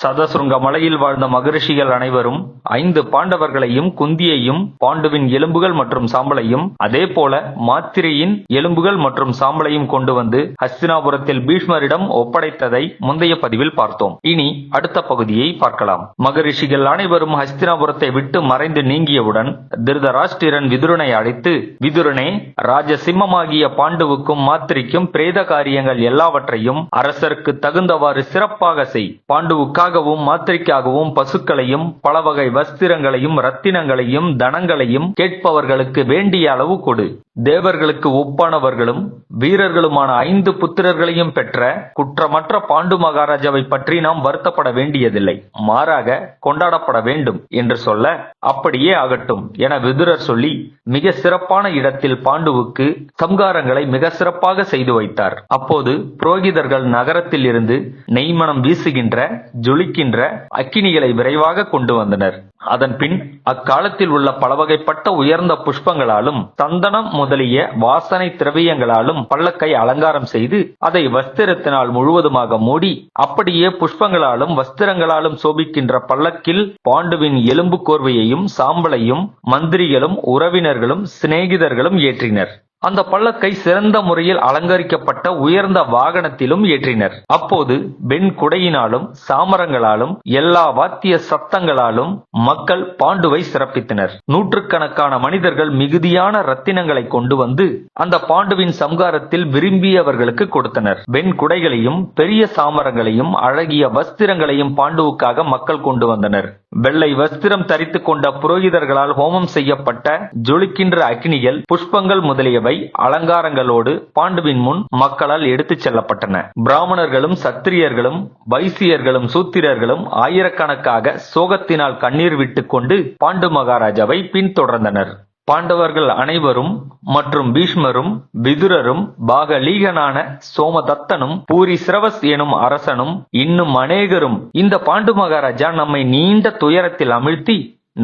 சதசுருங்க மலையில் வாழ்ந்த மகரிஷிகள் அனைவரும் ஐந்து பாண்டவர்களையும் குந்தியையும் பாண்டுவின் எலும்புகள் மற்றும் சாம்பலையும் அதே போல மாத்திரையின் எலும்புகள் மற்றும் சாம்பலையும் கொண்டு வந்து ஹஸ்தினாபுரத்தில் பீஷ்மரிடம் ஒப்படைத்ததை முந்தைய பதிவில் பார்த்தோம். இனி அடுத்த பகுதியை பார்க்கலாம். மகரிஷிகள் அனைவரும் ஹஸ்தினாபுரத்தை விட்டு மறைந்து நீங்கியவுடன் திருதராஷ்டிரன் விதுரனை அழைத்து விதுரனே ராஜசிம்மமாகிய பாண்டுவுக்கும் மாத்திரிக்கும் பிரேத காரியங்கள் எல்லாவற்றையும் அரசருக்கு தகுந்தவாறு சிறப்பாக செய். பாண்டுவுக்காக பாண்டுவுக்காகவும் மாத்திரைக்காகவும் பசுக்களையும் பல வகை வஸ்திரங்களையும் ரத்தினங்களையும் தனங்களையும் கேட்பவர்களுக்கு வேண்டிய அளவு கொடு. தேவர்களுக்கு ஒப்பானவர்களும் வீரர்களுமான ஐந்து புத்திரர்களையும் பெற்ற குற்றமற்ற பாண்டு மகாராஜாவை பற்றி நாம் வருத்தப்பட வேண்டியதில்லை. மாறாக கொண்டாடப்பட வேண்டும் என்று சொல்ல அப்படியே ஆகட்டும் என விதுரர் சொல்லி மிக சிறப்பான இடத்தில் பாண்டுவுக்கு சம்காரங்களை மிக சிறப்பாக செய்து வைத்தார். அப்போது புரோகிதர்கள் நகரத்தில் இருந்து நெய்மணம் வீசுகின்ற ஜொலிக்கின்ற அக்கினிகளை விரைவாக கொண்டு வந்தனர். அதன் பின் அக்காலத்தில் உள்ள பலவகைப்பட்ட உயர்ந்த புஷ்பங்களாலும் சந்தனம் முதலிய வாசனை திரவியங்களாலும் பல்லக்கை அலங்காரம் செய்து அதை வஸ்திரத்தினால் முழுவதுமாக மூடி அப்படியே புஷ்பங்களாலும் வஸ்திரங்களாலும் சோபிக்கின்ற பல்லக்கில் பாண்டுவின் எலும்பு கோர்வையையும் சாம்பலையும் மந்திரிகளும் உறவினர்களும் சிநேகிதர்களும் ஏற்றினர். அந்த பல்லக்கை சிறந்த முறையில் அலங்கரிக்கப்பட்ட உயர்ந்த வாகனத்திலும் ஏற்றினர். அப்போது வெண் குடையினாலும் சாமரங்களாலும் எல்லா வாத்திய சத்தங்களாலும் மக்கள் பாண்டுவை சிறப்பித்தனர். நூற்றுக்கணக்கான மனிதர்கள் மிகுதியான ரத்தினங்களை கொண்டு வந்து அந்த பாண்டுவின் சம்காரத்தில் விரும்பியவர்களுக்கு கொடுத்தனர். வெண் குடைகளையும் பெரிய சாமரங்களையும் அழகிய வஸ்திரங்களையும் பாண்டுவுக்காக மக்கள் கொண்டு வந்தனர். வெள்ளை வஸ்திரம் தரித்துக் கொண்ட புரோகிதர்களால் ஹோமம் செய்யப்பட்ட ஜொலிக்கின்ற அக்னிகள் புஷ்பங்கள் முதலியவை அலங்காரங்களோடு பாண்டுவின் முன் மக்களால் எடுத்துச் செல்லப்பட்டன. பிராமணர்களும் சத்திரியர்களும் வைசியர்களும் சூத்திரர்களும் ஆயிரக்கணக்காக சோகத்தினால் கண்ணீர் விட்டுக் கொண்டு பாண்டு மகாராஜாவை பின்தொடர்ந்தனர். பாண்டவர்கள் அனைவரும் மற்றும் பீஷ்மரும் விதுரரும் பாகலீகனான சோமதத்தனும் பூரி சிரவஸ் எனும் அரசனும் இன்னும் அநேகரும் இந்த பாண்டு மகாராஜா நம்மை நீண்ட துயரத்தில் அமிழ்த்தி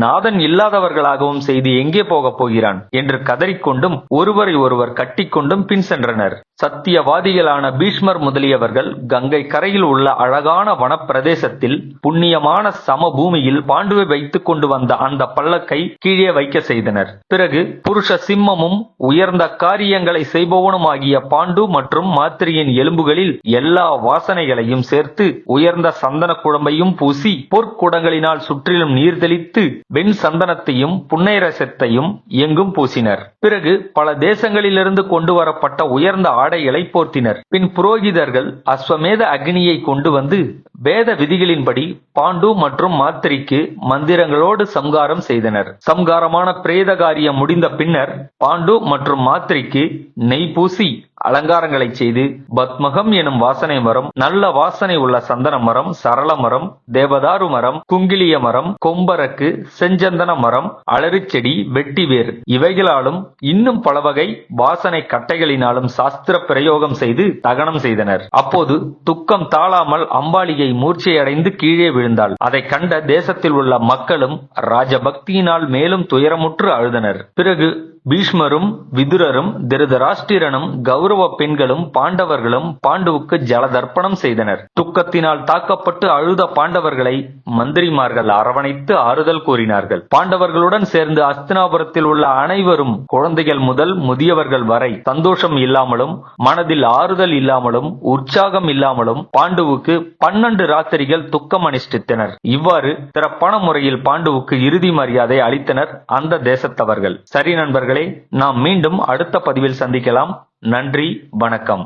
நாதன் இல்லாதவர்களாகவும் செய்து எங்கே போகப் போகிறான்? என்று கதறிக்கொண்டும் ஒருவரை ஒருவர் கட்டிக்கொண்டும் பின் சென்றனர். சத்தியவாதிகளான பீஷ்மர் முதலியவர்கள் கங்கை கரையில் உள்ள அழகான வனப்பிரதேசத்தில் புண்ணியமான சமபூமியில் பாண்டுவை வைத்துக் கொண்டு வந்த அந்த பல்லக்கை கீழே வைக்க செய்தனர். பிறகு புருஷ சிம்மமும் உயர்ந்த காரியங்களை செய்பவனுமாகிய பாண்டு மற்றும் மாத்திரியின் எலும்புகளில் எல்லா வாசனைகளையும் சேர்த்து உயர்ந்த சந்தன குழம்பையும் பூசி பொற்குடங்களினால் சுற்றிலும் நீர் தெளித்து வெண் சந்தனத்தையும் புன்னைரசத்தையும் எங்கும் பூசினர். பிறகு பல தேசங்களிலிருந்து கொண்டு வரப்பட்ட உயர்ந்த ஆடைகளை போர்த்தினர். பின் புரோகிதர்கள் அஸ்வமேத அக்னியை கொண்டு வந்து வேத விதிகளின்படி பாண்டு மற்றும் மாத்திரிக்கு மந்திரங்களோடு சம்காரம் செய்தனர். சம்காரமான பிரேத காரியம் முடிந்த பின்னர் பாண்டு மற்றும் மாத்திரிக்கு நெய் பூசி அலங்காரங்களை செய்து பத்மகம் எனும் வாசனை மரம் நல்ல வாசனை உள்ள சந்தன மரம் சரள மரம் தேவதாரு மரம் குங்கிலிய மரம் கொம்பரக்கு செஞ்சந்தன மரம் அலறிச்செடி வெட்டிவேர் இவைகளாலும் இன்னும் பல வகை வாசனை கட்டைகளினாலும் சாஸ்திர பிரயோகம் செய்து தகனம் செய்தனர். அப்போது துக்கம் தாழாமல் அம்பாளிகை மூர்ச்சையடைந்து கீழே விழுந்தாள். அதை கண்ட தேசத்தில் உள்ள மக்களும் ராஜபக்தியினால் மேலும் துயரமுற்று அழுதனர். பிறகு பீஷ்மரும் விதுரரும் திருதராஷ்டிரனும் கௌரவ பெண்களும் பாண்டவர்களும் பாண்டுவுக்கு ஜலதர்ப்பணம் செய்தனர். துக்கத்தினால் தாக்கப்பட்டு அழுத பாண்டவர்களை மந்திரிமார்கள் அரவணைத்து ஆறுதல் கூறினார்கள். பாண்டவர்களுடன் சேர்ந்து அஸ்தினாபுரத்தில் உள்ள அனைவரும் குழந்தைகள் முதல் முதியவர்கள் வரை சந்தோஷம் இல்லாமலும் மனதில் ஆறுதல் இல்லாமலும் உற்சாகம் இல்லாமலும் பாண்டுவுக்கு பன்னெண்டு ராத்திரிகள் துக்கம் அனுஷ்டித்தனர். இவ்வாறு சிறப்பான முறையில் பாண்டுவுக்கு இறுதி மரியாதை அளித்தனர் அந்த தேசத்தவர்கள். சரி நண்பர்கள் நண்பர்களே நாம் மீண்டும் அடுத்த பதிவில் சந்திக்கலாம். நன்றி வணக்கம்.